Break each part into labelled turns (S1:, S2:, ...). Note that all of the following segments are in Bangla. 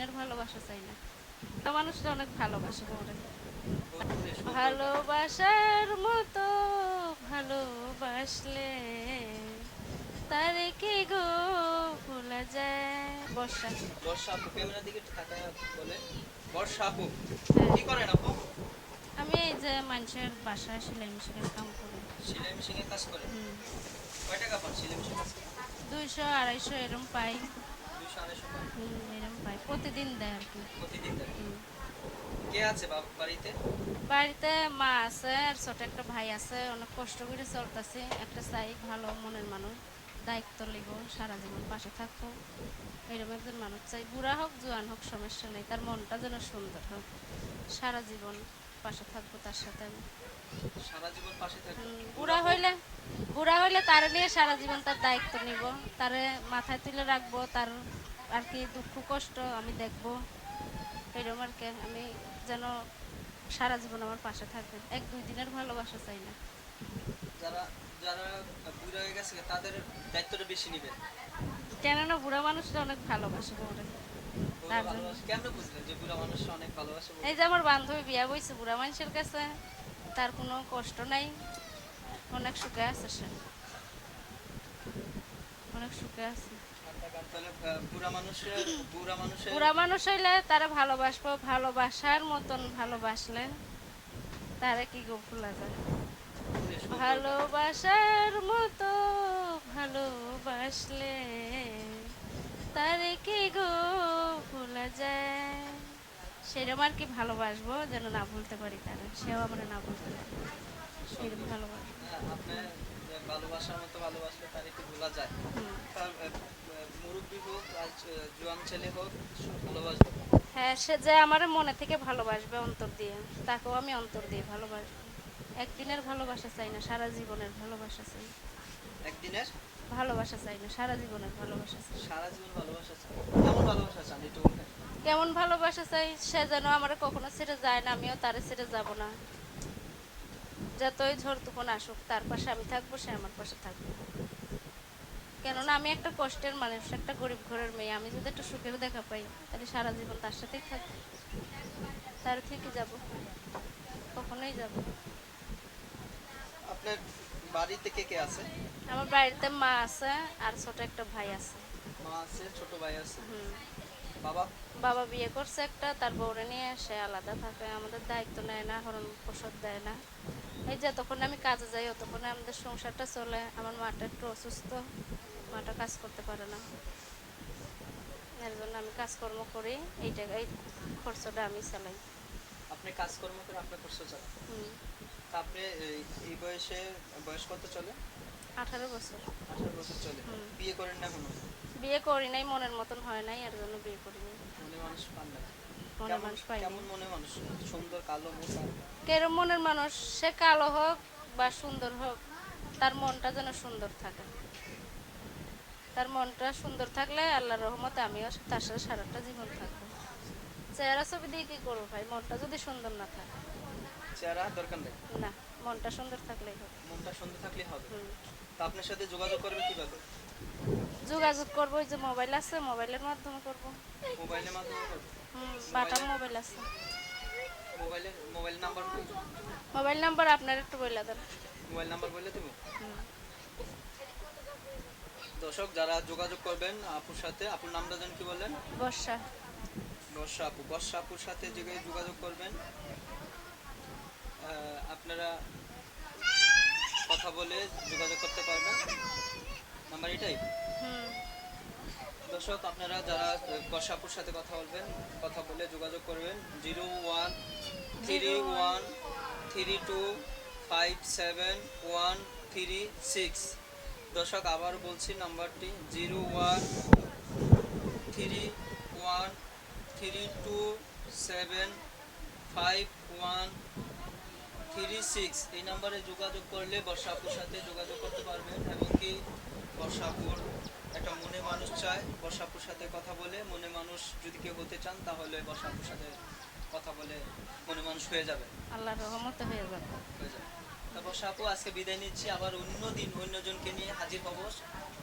S1: দিনের ভালোবাসা চাই না। তো মানুষটা অনেক ভালোবাসে ভালোবাসার মতো ভালোবাসলে তারে কি গো ভোলা যায়? বর্ষা।
S2: বর্ষা আপু ক্যামেরার দিকে একটু তাকায় বলে। বর্ষা আপু
S1: হ্যাঁ।
S2: কি করেন আপু?
S1: আমি এই যে মানুষের বাসায় সেলাই মেশিনের কাম করি।
S2: সেলাই মেশিনে কাজ
S1: হুম।
S2: কয় টাকা পান সেলাই মেশিন কাজ? করে
S1: দুইশো আড়াইশো এরম পাই।
S2: দুইশো আড়াইশো পান।
S1: হুম, এরম পাই প্রতিদিন দেয় আর কি।
S2: প্রতিদিন কে আছে বাড়িতে?
S1: বাড়িতে মা আছে আর ছোট একটা ভাই আছে অনেক কষ্ট করে চলতেছে। একটা চাই ভালো মনের মানুষ দায়িত্ব লিব সারা জীবন পাশে থাকব। এরকম একজন মানুষ চাই। বুড়া হোক জোয়ান হোক সমস্যা নেই। তার মনটা যেন সুন্দর হোক। সারা জীবন পাশে থাকব তার সাথে আমি।
S2: সারা জীবন পাশে থাকে
S1: বুড়া হইলে বুড়া হইলে তার নিয়ে সারা জীবন তার দায়িত্ব নিব। তারে মাথায় তুলে রাখব তার আর কি দুঃখ কষ্ট আমি দেখব। এরকম আর কি আমি যেন সারা জীবন আমার পাশে থাকবে এক দুই দিনের ভালোবাসা চাই না।
S2: যারা যারা বুড়ো হয়ে গেছে তাদের দায়িত্বটা বেশি নেবেন।
S1: কেননা বুড়া মানুষটা অনেক ভালোবাসে বউরে? এই যে আমার বান্ধবী বিয়া বইছে বুড়া মানুষের কাছে তার কোনো কষ্ট নাই। অনেক সুখে আছে সে। অনেক সুখে আছে।
S2: বুড়া
S1: মানুষ হইলে তারা ভালোবাসবো ভালোবাসার মতন ভালোবাসলে তারা কি গো ভোলা যায়? ভালোবাসার মতো ভালোবাসলে তারে কি গো ভোলা যায়? সেরকম আর কি ভালোবাসবো যেন না ভুলতে পারি তারা সেও আমরা না ভুলতে পারি। সেরকম ভালোবাসবো।
S2: ভালোবাসার মতো ভালোবাসলে তার একটু ভোলা যায়? জোয়ান ছেলে হোক ভালোবাসবে।
S1: হ্যাঁ সে যে আমার মনে থেকে ভালোবাসবে অন্তর দিয়ে তাকেও আমি অন্তর দিয়ে ভালোবাসবো। একদিনের ভালোবাসা চাই না সারা জীবনের ভালোবাসা চাই।
S2: একদিনের?
S1: ভালোবাসা চাই না সারা জীবনের ভালোবাসা চাই।
S2: সারা জীবন ভালোবাসা চান কেমন ভালোবাসা চান একটু
S1: কেমন ভালোবাসা চাই সে যেন আমার কখনো ছেড়ে যায় না আমিও তারে ছেড়ে যাব না। যতই ঝড় তুফান আসুক তার পাশে আমি থাকব সে আমার পাশে থাকবে। কেননা আমি একটা কষ্টের মানুষ একটা গরিব ঘরের মেয়ে। আমি যদি একটা সুখের দেখা পাই তাহলে সারা জীবন তার সাথেই থাকব। তার থেকে যাব। কখনোই যাব
S2: আপনার বাড়িতে কে কে আছে?
S1: আমার বাড়িতে মা আছে আর ছোট একটা ভাই আছে।
S2: মা আছে ছোট ভাই আছে? বাবা?
S1: বাবা বিয়ে করছে একটা তার বউরে নিয়ে সে আলাদা থাকে। আমাদের দায়িত্ব নেয় না হরণ প্রসদ দেয় না। এই যতক্ষণ আমি কাজে যাই ততক্ষণ আমাদের সংসারটা চলে। আমার মাটা একটু অসুস্থ মাটা কাজ করতে পারে না। এর জন্য আমি কাজকর্ম করি এই টাকা এই খরচটা আমি চালাই।
S2: আপনি কাজকর্ম করে আপনার খরচ চান
S1: হুম।
S2: তা আপনি এই- বয়সে বয়স কত চলে?
S1: আঠারো বছর।
S2: আঠারো বছর চলে। বিয়ে করেন না এখনও
S1: বিয়ে করি নাই মনের মতন হয় নাই এর জন্য বিয়ে করিনি।
S2: মনে কেমন
S1: মানুষ পাইনি।
S2: কেমন মনে মানুষ? সুন্দর কালো মোটা?
S1: কেরম মনের মানুষ। সে কালো হোক বা সুন্দর হোক তার মনটা যেন সুন্দর থাকে। তার মনটা সুন্দর থাকলে আল্লাহর রহমতে আমিও তার সাথে সারাটা জীবন থাকব। চেহারা ছবি দিয়ে কি করব ভাই? মনটা যদি সুন্দর না থাকে।
S2: চেহারা দরকার নেই?
S1: না মনটা সুন্দর থাকলেই হবে।
S2: মনটা সুন্দর থাকলে হবে। তা আপনার সাথে যোগাযোগ করবে কীভাবে?
S1: যোগাযোগ করব যে মোবাইল আছে মোবাইলের মাধ্যমে করব।
S2: মোবাইলের মাধ্যমে
S1: বাটাম মোবাইল আছে।
S2: মোবাইলের মোবাইল নাম্বার
S1: মোবাইল নাম্বার আপনার একটু বলে দেন।
S2: মোবাইল নাম্বার বলে দেবো? দর্শক যারা যোগাযোগ করবেন আপুর সাথে আপুর নামটা যেন কি বললেন
S1: বর্ষা।
S2: বর্ষা আপু বর্ষা আপুর সাথে যে যোগাযোগ করবেন আপনারা কথা বলে যোগাযোগ করতে পারবেন। নাম্বার এটাই দর্শক আপনারা যারা আহ, সাথে কথা বলবেন কথা বলে যোগাযোগ করবেন zero one three one three two five seven one three six. দর্শক আবার বলছি নাম্বারটি zero one three one three two seven five one three six. এই নাম্বারে যোগাযোগ করলে বর্ষাপুর সাথে যোগাযোগ করতে পারবেন এবং কি বর্ষাপুর। একটা মনে মানুষ চায় বর্ষাপুর সাথে কথা বলে মনে মানুষ যদি কেউ হতে চান তাহলে বর্ষাপুর সাথে কথা বলে মনে মানুষ হয়ে যাবে।
S1: আল্লাহর রহমতে হয়ে যাবে।
S2: হয়ে যাবে। তা বর্ষা আপু আজকে বিদায় নিচ্ছি আবার অন্য দিন অন্যজনকে নিয়ে হাজির হব।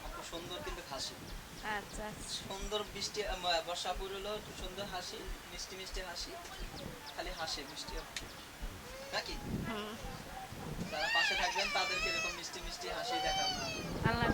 S2: আপু সুন্দর কিন্তু হাসি।
S1: আচ্ছা আচ্ছা।
S2: সুন্দর বৃষ্টি বর্ষাপুর হলো সুন্দর হাসি মিষ্টি মিষ্টি হাসি খালি হাসি মিষ্টি। নাকি?
S1: যারা পাশে থাকবেন তাদেরকে এরকম মিষ্টি মিষ্টি হাসি দেখাবো। আল্লাহ